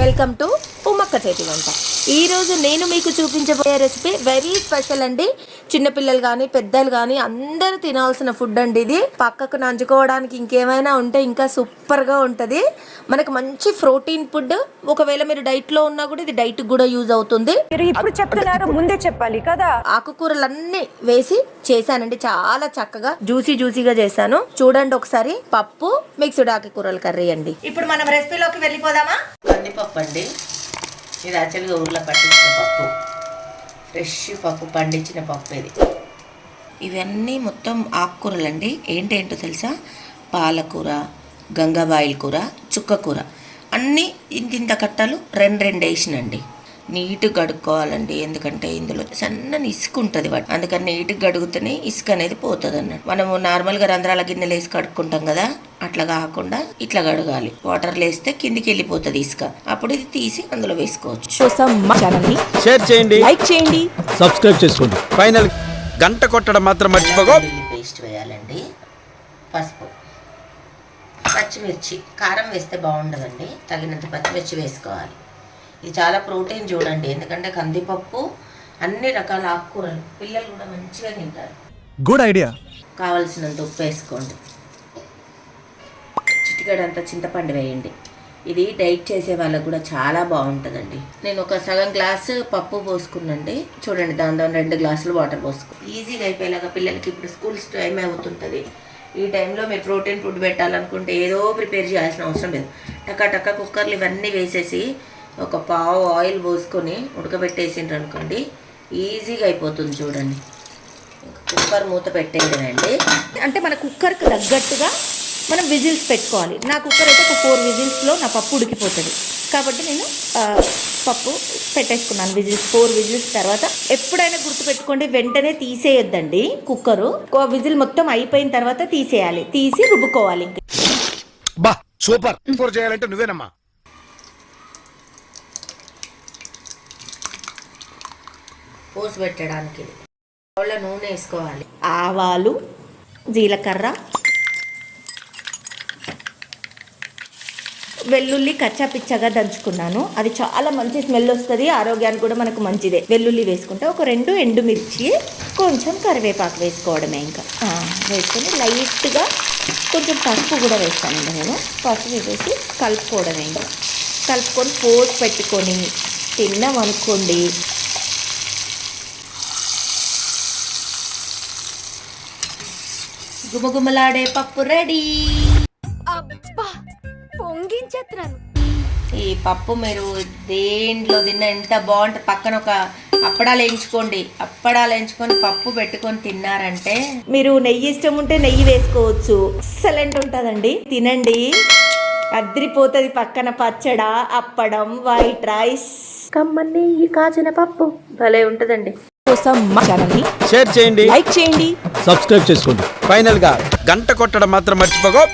Welcome to Ummakka చేతి వంట. ఈ రోజు నేను మీకు చూపించబోయే రెసిపీ వెరీ స్పెషల్ అండి. చిన్నపిల్లలు కానీ పెద్దలు కానీ అందరూ తినాల్సిన ఫుడ్ అండి ఇది. పక్కకు నంచుకోవడానికి ఇంకేమైనా ఉంటే ఇంకా సూపర్గా ఉంటుంది. మనకు మంచి ప్రోటీన్ ఫుడ్. ఒకవేళ మీరు డైట్లో ఉన్నా కూడా ఇది డైట్ కూడా యూజ్ అవుతుంది. మీరు ఇప్పుడు చెప్తున్నారు ముందే చెప్పాలి కదా? ఆకుకూరలన్నీ వేసి చేశానండి. చాలా చక్కగా జ్యూసీ జ్యూసీగా చేశాను. చూడండి ఒకసారి పప్పు మిక్స్డ్ ఆకుకూరల కర్రీ అండి. ఇప్పుడు మనం రెసిపీలోకి వెళ్ళిపోదామా? కందిపప్పు అండి ఇది యాక్చువల్గా ఊర్లో పట్టించిన పప్పు. ఫ్రెష్ పప్పు పండించిన పప్పు ఇది. ఇవన్నీ మొత్తం ఆకుకూరలండి. ఏంటేంటో తెలుసా? పాలకూర గంగాబాయిల్ కూర చుక్క కూర. అన్నీ ఇంత ఇంత కట్టలు రెండు రెండు వేసినండి. నీట్గా కడుక్కోవాలండి ఎందుకంటే ఇందులో సన్నని ఇసుక ఉంటుంది వాటి. అందుకని నీట్గా కడుగుతూనే ఇసుక అనేది పోతుంది అన్నట్టు మనము నార్మల్గా రంధ్రాల గిన్నెలు వేసి కడుక్కుంటాం కదా? అట్లా కాకుండా ఇట్లా కడగాలి. వాటర్ వేస్తే కిందికి వెళ్ళిపోతుంది ఇసుక. అప్పుడు ఇది తీసి అందులో వేసుకోవచ్చు. కోసం మా ఛానల్ని షేర్ చేయండి. లైక్ చేయండి. సబ్స్క్రైబ్ చేసుకోండి. ఫైనల్ గంట కొట్టడం మాత్రం మర్చిపోకో. వెల్లుల్లి పేస్ట్ వేయాలండి. పసుపు పచ్చిమిర్చి కారం వేస్తే బాగుండదండి. తగినంత పచ్చిమిర్చి వేసుకోవాలి. ఇది చాలా ప్రోటీన్ చూడండి. ఎందుకంటే కందిపప్పు అన్ని రకాల ఆకుకూరలు పిల్లలు కూడా మంచిగా తింటారు. గుడ్ ఐడియా కావలసినంత ఉప్పు వేసుకోండి. చిటికెడంత చింతపండు వేయండి. ఇది డైట్ చేసే వాళ్ళకు కూడా చాలా బాగుంటుందండి. నేను ఒక సగం గ్లాసు పప్పు పోసుకున్నండి. చూడండి దానిలో రెండు గ్లాసులు వాటర్ పోసుకు. ఈజీగా అయిపోయేలాగా పిల్లలకి ఇప్పుడు స్కూల్స్ టైం అవుతుంటుంది. ఈ టైంలో మీరు ప్రోటీన్ ఫుడ్ పెట్టాలనుకుంటే ఏదో ప్రిపేర్ చేయాల్సిన అవసరం లేదు. టక్క టక్క కుక్కర్లు ఇవన్నీ వేసేసి ఒక పావు ఆయిల్ పోసుకొని ఉడకబెట్టేసిండ్రు అనుకోండి ఈజీగా అయిపోతుంది చూడండి. కుక్కర్ మూత పెట్టేయడమండి అంటే మన కుక్కర్కి తగ్గట్టుగా మనం విజిల్స్ పెట్టుకోవాలి. నా కుక్కర్ అయితే ఒక ఫోర్ విజిల్స్లో నా పప్పు ఉడికిపోతుంది. కాబట్టి నేను పప్పు పెట్టేసుకున్నాను విజిల్స్. ఫోర్ విజిల్స్ తర్వాత ఎప్పుడైనా గుర్తుపెట్టుకోండి వెంటనే తీసేయొద్దండి కుక్కరు. ఒక విజిల్ మొత్తం అయిపోయిన తర్వాత తీసేయాలి. తీసి రుబ్బుకోవాలి ఇంక. సూపర్. సూపర్ చేయాలంటే నువ్వేనమ్మా. పోసి పెట్టడానికి. నూనె వేసుకోవాలి. ఆవాలు జీలకర్ర వెల్లుల్లి కచ్చా పిచ్చగా దంచుకున్నాను. అది చాలా మంచి స్మెల్ వస్తుంది. ఆరోగ్యానికి కూడా మనకు మంచిదే. వెల్లుల్లి వేసుకుంటే ఒక రెండు ఎండుమిర్చి కొంచెం కరివేపాకు వేసుకోవడమే ఇంకా. వేసుకొని లైట్గా కొంచెం పసుపు కూడా వేస్తానండి నేను. పసుపు వేసి కలుపుకోవడమే ఇంకా. కలుపుకొని పోసి పెట్టుకొని తిన్నాం అనుకోండి. గుమగుమలాడే పప్పు రెడీ. పొంగించేస్తున్నాను ఈ పప్పు మీరు దేంట్లో తిన్నా ఎంత బాగుంటుంది పక్కన ఒక అప్పడాలు వేయించుకోండి. అప్పడాలు వేయించుకొని పప్పు పెట్టుకొని తిన్నారంటే మీరు నెయ్యి ఇష్టం ఉంటే నెయ్యి వేసుకోవచ్చు. ఎక్సలెంట్ ఉంటుందండి. తినండి. అద్రిపోతుంది పక్కన పచ్చడ అప్పడం వైట్ రైస్. కమ్మని ఈ కాచిన పప్పు. భలే ఉంటుందండి. కోసం మా ఛానల్ని షేర్ చేయండి. లైక్ చేయండి. సబ్స్క్రైబ్ చేసుకోండి. ఫైనల్గా గంట కొట్టడం మాత్రం మర్చిపోకో.